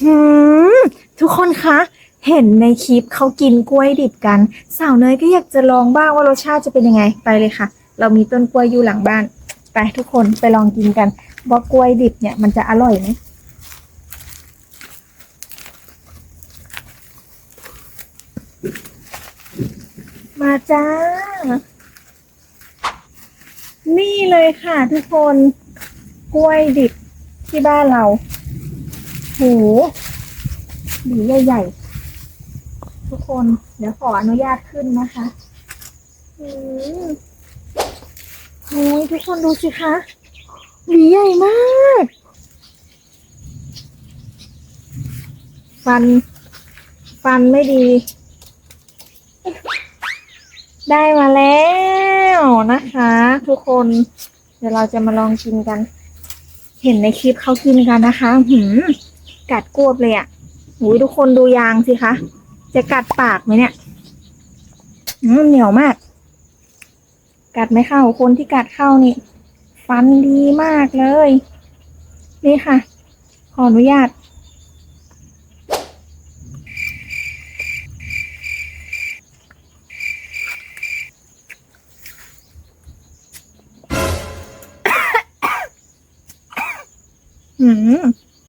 หืมทุกคนคะ เห็นในคลิปเขากินกล้วยดิบกัน สาวเนยก็อยากจะลองบ้างว่ารสชาติจะเป็นยังไงไปเลยค่ะ เรามีต้นกล้วยอยู่หลังบ้าน ไปทุกคนไปลองกินกันว่ากล้วยดิบเนี่ยมันจะอร่อยไหมมาจ้า นี่เลยค่ะทุกคน กล้วยดิบที่บ้านเรา โหหวีใหญ่ๆทุกคน เดี๋ยวขออนุญาตขึ้นนะคะอืมโอ้ยทุกคนดูสิคะหวีใหญ่มากฟัน ฟันไม่ดี ได้มาแล้วนะคะ ทุกคน เดี๋ยวเราจะมาลองกินกัน เห็นในคลิปเขากินกันนะคะ หืม กัดกวบเลยอะ่ะหูยทุกคนดูยางสิคะ จะกัดปากไหมเนี่ยอืมเหนียวมาก กัดไม่เข้า คนที่กัดเข้านี่ ฟันดีมากเลย นี่ค่ะ ขออนุญาตหืม